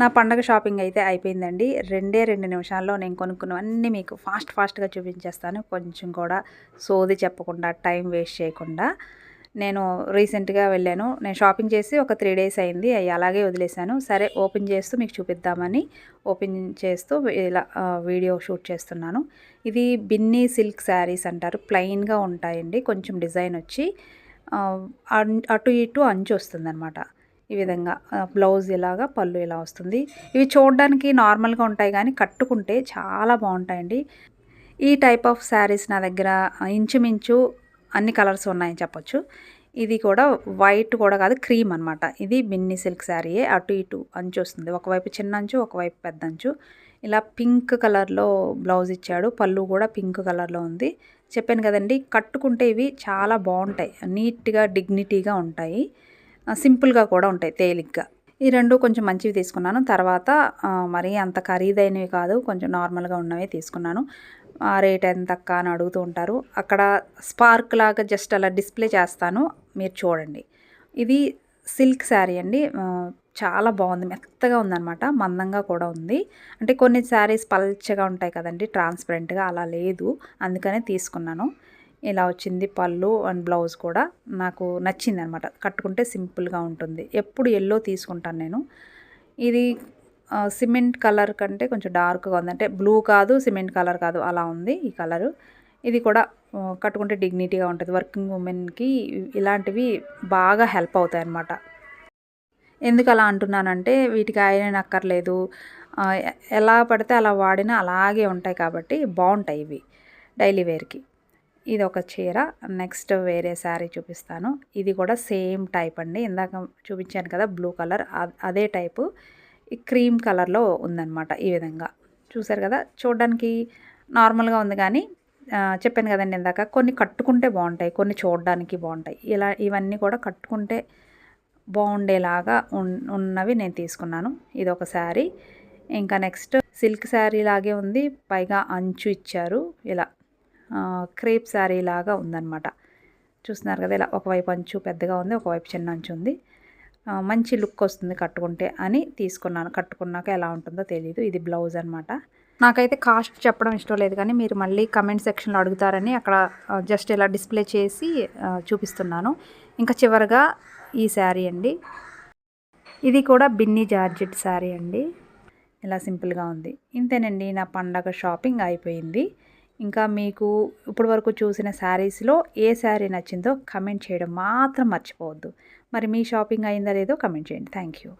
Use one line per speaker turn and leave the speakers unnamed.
నా పండగ షాపింగ్ అయితే అయిపోయిందండి. రెండే రెండు నిమిషాల్లో నేను కొనుక్కున్నవన్నీ మీకు ఫాస్ట్ ఫాస్ట్గా చూపించేస్తాను. కొంచెం కూడా సోది చెప్పకుండా టైం వేస్ట్ చేయకుండా. నేను రీసెంట్గా వెళ్ళాను. నేను షాపింగ్ చేసి ఒక త్రీ డేస్ అయింది. అవి అలాగే వదిలేశాను. సరే ఓపెన్ చేస్తూ మీకు చూపిద్దామని ఓపెన్ చేస్తూ ఇలా వీడియో షూట్ చేస్తున్నాను. ఇది బిన్నీ సిల్క్ శారీస్ అంటారు. ప్లెయిన్గా ఉంటాయండి. కొంచెం డిజైన్ వచ్చి అటు ఇటు అంచు వస్తుందన్నమాట. ఈ విధంగా బ్లౌజ్ ఇలాగా పళ్ళు ఇలా వస్తుంది. ఇవి చూడడానికి నార్మల్గా ఉంటాయి కానీ కట్టుకుంటే చాలా బాగుంటాయండి. ఈ టైప్ ఆఫ్ శారీస్ నా దగ్గర ఇంచుమించు అన్ని కలర్స్ ఉన్నాయని చెప్పొచ్చు. ఇది కూడా వైట్ కూడా కాదు క్రీమ్ అనమాట ఇది బిన్ని సిల్క్ శారీయే. అటు ఇటు అంచు వస్తుంది. ఒకవైపు చిన్న అంచు ఒకవైపు పెద్ద అంచు. ఇలా పింక్ కలర్లో బ్లౌజ్ ఇచ్చాడు. పళ్ళు కూడా పింక్ కలర్లో ఉంది. చెప్పాను కదండి కట్టుకుంటే ఇవి చాలా బాగుంటాయి. నీట్గా డిగ్నిటీగా ఉంటాయి. సింపుల్గా కూడా ఉంటాయి తేలిగ్గా. ఈ రెండు కొంచెం మంచివి తీసుకున్నాను. తర్వాత మరీ అంత ఖరీదైనవి కాదు కొంచెం నార్మల్గా ఉన్నవి తీసుకున్నాను. ఆ రేట్ ఎంత అక్క అని అడుగుతూ ఉంటారు. అక్కడ స్పార్క్ లాగా జస్ట్ అలా డిస్ప్లే చేస్తాను. మీరు చూడండి. ఇది సిల్క్ శారీ అండి. చాలా బాగుంది. మెత్తగా ఉందన్నమాట. మందంగా కూడా ఉంది. అంటే కొన్ని శారీస్ పల్చగా ఉంటాయి కదండి ట్రాన్స్పరెంట్గా అలా లేదు. అందుకనే తీసుకున్నాను. ఇలా వచ్చింది పళ్ళు అండ్ బ్లౌజ్ కూడా నాకు నచ్చింది అనమాట కట్టుకుంటే సింపుల్గా ఉంటుంది. ఎప్పుడు ఎల్లో తీసుకుంటాను నేను. ఇది సిమెంట్ కలర్ కంటే కొంచెం డార్క్గా ఉంది. అంటే బ్లూ కాదు సిమెంట్ కలర్ కాదు అలా ఉంది ఈ కలరు. ఇది కూడా కట్టుకుంటే డిగ్నిటీగా ఉంటుంది. వర్కింగ్ ఉమెన్కి ఇలాంటివి బాగా హెల్ప్ అవుతాయి అన్నమాట ఎందుకు అలా అంటున్నానంటే వీటికి ఐరన్ అక్కర్లేదు. ఎలా పడితే అలా వాడినా అలాగే ఉంటాయి కాబట్టి బాగుంటాయి ఇవి డైలీ వేర్కి. ఇది ఒక చీర. నెక్స్ట్ వేరే శారీ చూపిస్తాను. ఇది కూడా సేమ్ టైప్ అండి. ఇందాక చూపించాను కదా బ్లూ కలర్. అదే టైపు. ఈ క్రీమ్ కలర్లో ఉందన్నమాట ఈ విధంగా. చూసారు కదా చూడడానికి నార్మల్గా ఉంది కానీ చెప్పాను కదండి ఇందాక కొన్ని కట్టుకుంటే బాగుంటాయి కొన్ని చూడడానికి బాగుంటాయి. ఇలా ఇవన్నీ కూడా కట్టుకుంటే బాగుండేలాగా ఉన్నవి నేను తీసుకున్నాను. ఇది ఒక శారీ. ఇంకా నెక్స్ట్ సిల్క్ శారీ లాగే ఉంది. పైగా అంచు ఇచ్చారు. ఇలా క్రేప్ శారీ లాగా ఉందన్నమాట. చూస్తున్నారు కదా ఇలా ఒకవైపు అంచు పెద్దగా ఉంది ఒకవైపు చిన్న అంచు ఉంది. మంచి లుక్ వస్తుంది కట్టుకుంటే అని తీసుకున్నాను. కట్టుకున్నాక ఎలా ఉంటుందో తెలియదు ఇది బ్లౌజ్ అనమాట నాకైతే కాస్ట్ చెప్పడం ఇష్టం లేదు కానీ మీరు మళ్ళీ కమెంట్ సెక్షన్లో అడుగుతారని అక్కడ జస్ట్ ఇలా డిస్ప్లే చేసి చూపిస్తున్నాను. ఇంకా చివరిగా ఈ శారీ అండి. ఇది కూడా బిన్నీ జార్జెట్ శారీ అండి. ఇలా సింపుల్గా ఉంది. ఇంతేనండి నా పండగ షాపింగ్ అయిపోయింది. ఇంకా మీకు ఇప్పటి వరకు చూసిన శారీస్లో ఏ శారీ నచ్చిందో కమెంట్ చేయడం మాత్రం మర్చిపోవద్దు. మరి మీ షాపింగ్ అయిందా లేదో కమెంట్ చేయండి. Thank you